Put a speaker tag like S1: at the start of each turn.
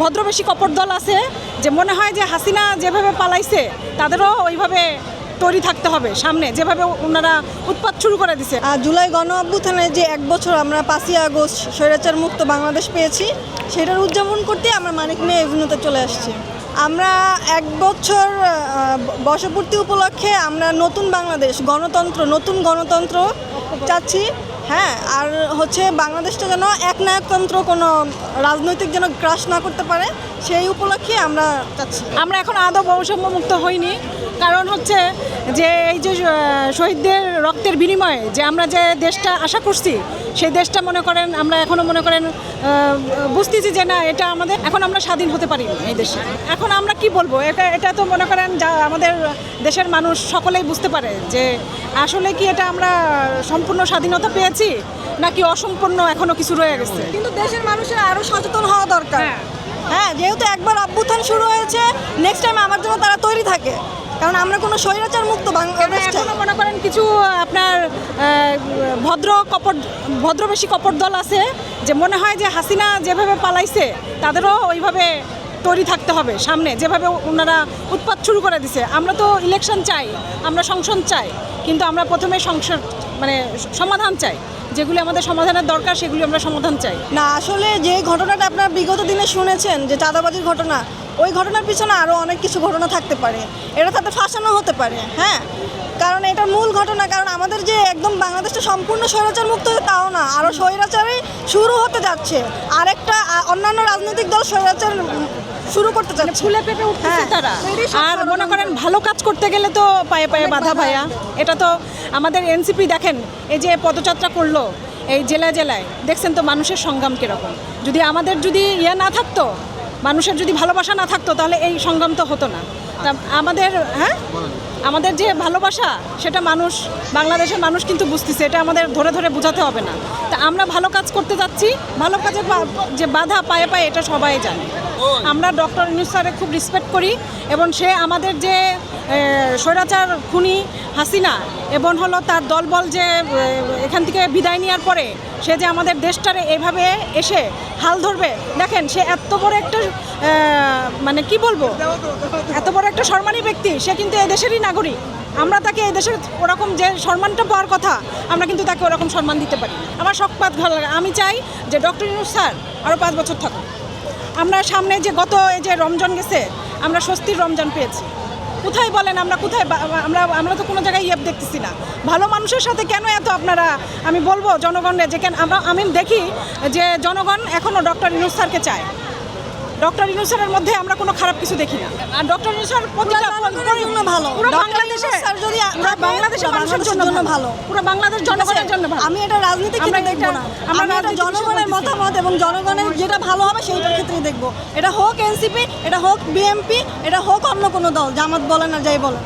S1: ভদ্রবেশী কপর দল আছে, যে মনে হয় যে হাসিনা যেভাবে পালাইছে, তাদেরও ওইভাবে তৈরি থাকতে হবে সামনে, যেভাবে ওনারা উৎপাত শুরু করে দিছে।
S2: আর জুলাই গণ অভ্যুত্থানে যে এক বছর আমরা পাঁচই আগস্ট স্বৈরাচার মুক্ত বাংলাদেশ পেয়েছি, সেটার উদযাপন করতে আমরা মানিক মেয়ে এভিনিউতে চলে আসছি। আমরা এক বছর বর্ষপূর্তি উপলক্ষে আমরা নতুন বাংলাদেশ, গণতন্ত্র, নতুন গণতন্ত্র চাচ্ছি। হ্যাঁ আর হচ্ছে বাংলাদেশটা যেন একনায়কতন্ত্র কোনো রাজনৈতিক যেন গ্রাস না করতে পারে, সেই উপলক্ষে আমরা চাচ্ছি
S1: আমরা এখন আদৌ বৈষম্য মুক্ত হইনি, কারণ হচ্ছে যে এই যে শহীদদের রক্তের বিনিময়ে যে আমরা যে দেশটা আশা করছি, সেই দেশটা মনে করেন আমরা এখনও মনে করেন বুঝতেছি যে না, এটা আমাদের, এখন আমরা স্বাধীন হতে পারি এই দেশে। এখন আমরা কি বলব? এটা এটা তো মনে করেন যা আমাদের দেশের মানুষ সকলেই বুঝতে পারে যে আসলে কি এটা আমরা সম্পূর্ণ স্বাধীনতা পেয়েছি নাকি অসম্পূর্ণ এখনও কিছু রয়ে গেছে?
S2: কিন্তু দেশের মানুষের আরও সচেতন হওয়া দরকার।
S1: হ্যাঁ।
S2: হ্যাঁ যেহেতু একবার অভ্যুত্থান শুরু হয়েছে নেক্সট টাইম আমার জন্য তারা তৈরি থাকে। কারণ আমরা কোনো স্বৈরাচার মুক্ত বাংলাদেশ
S1: মনে করেন কিছু আপনার ভদ্র কপট ভদ্রবেশী কপট দল আছে যে মনে হয় যে হাসিনা যেভাবে পালাইছে তাদেরও ওইভাবে তৈরি থাকতে হবে সামনে। যেভাবে ওনারা উৎপাত শুরু করে দিছে, আমরা তো ইলেকশন চাই, আমরা সংসদ চাই, কিন্তু আমরা প্রথমে সংসদ মানে সমাধান চাই। যেগুলি আমাদের সমাধানের দরকার, সেগুলি আমরা সমাধান চাই।
S2: না, আসলে যে ঘটনাটা আপনারা বিগত দিনে শুনেছেন, যে চাঁদাবাজির ঘটনা, ওই ঘটনার পিছনে আরও অনেক কিছু ঘটনা থাকতে পারে। এটা তাতে ফাঁসানো হতে পারে হ্যাঁ? কারণ এটার মূল ঘটনা কারণ আমাদের যে একদম বাংলাদেশটা সম্পূর্ণ স্বৈরাচার মুক্ত তাও না। আরও স্বৈরাচারই শুরু হতে যাচ্ছে। আরেকটা অন্যান্য রাজনৈতিক দল স্বৈরাচার শুরু করতে
S1: মানে
S2: যাচ্ছে।
S1: ফুলে পেটে উঠতেছে
S2: হ্যাঁ,
S1: তারা। আর মনে করেন ভালো কাজ করতে গেলে তো পায়ে পায়ে বাধা। ভাইয়া। এটা তো আমাদের এনসিপি দেখেন এই যে পদযাত্রা করল এই জেলায় জেলায় দেখছেন তো মানুষের সংগ্রাম কীরকম। যদি আমাদের যদি ইয়ে না থাকতো মানুষের যদি ভালোবাসা না থাকতো তাহলে এই সংগ্রাম তো হতো না। আমাদের হ্যাঁ? আমাদের যে ভালোবাসা, সেটা মানুষ, বাংলাদেশের মানুষ কিন্তু বুঝতেছে, এটা আমাদের ধরে ধরে বোঝাতে হবে না। তা আমরা ভালো কাজ করতে যাচ্ছি, ভালো কাজে বা- যে বাধা পায়ে পায়ে, এটা সবাই জানে। আমরা ডক্টর ইনুস স্যারে খুব রেসপেক্ট করি, এবং সে আমাদের যে স্বৈরাচার খুনি হাসিনা, এবং হলো তার দলবল যে এখান থেকে বিদায় নেওয়ার পরে, সে যে আমাদের দেশটারে এভাবে এসে হাল ধরবে দেখেন, সে এত বড় একটা মানে কি বলব? এত বড় একটা সম্মানী ব্যক্তি, সে কিন্তু এই দেশেরই নাগরিক। আমরা তাকে এই দেশের ওরকম যে সম্মানটা পাওয়ার কথা, আমরা কিন্তু তাকে ওরকম সম্মান দিতে পারি। আমার শখপাত ভালো লাগে। আমি চাই যে ডক্টর ইনুস স্যার আরও পাঁচ বছর থাকুক। আমরা সামনে যে গত এই যে রমজান গেছে, আমরা স্বস্তির রমজান পেয়েছি। কোথায় বলেন আমরা কোথায় আমরা আমরা তো কোনো জায়গায় ইয়েপ দেখতেছি না। ভালো মানুষের সাথে কেন এত আপনারা আমি বলব জনগণের যে কেন আমরা আমি দেখি যে জনগণ এখনও ডক্টর ইনুস স্যারকে চায়। ডক্টর ইনুস স্যারের মধ্যে আমরা কোনো খারাপ কিছু দেখি না। আর ডক্টর ইনুস স্যার প্রতিটা
S2: ভালো।
S1: বাংলাদেশে
S2: যদি
S1: পুরো বাংলাদেশের মানুষের জন্য ভালো।
S2: ভালো।
S1: পুরো বাংলাদেশ জনগণের জন্য ভালো।
S2: আমি এটা রাজনীতি
S1: আমরা
S2: ক্ষেত্রে দেখব না।
S1: আমরা
S2: আমরা এটা জনগণের মতামত এবং জনগণের যেটা ভালো হবে সেইটার ক্ষেত্রে দেখব। এটা হোক এনসিপি এটা হোক বিএমপি এটা হোক অন্য কোনো দল জামাত বলেন আর যাই বলেন।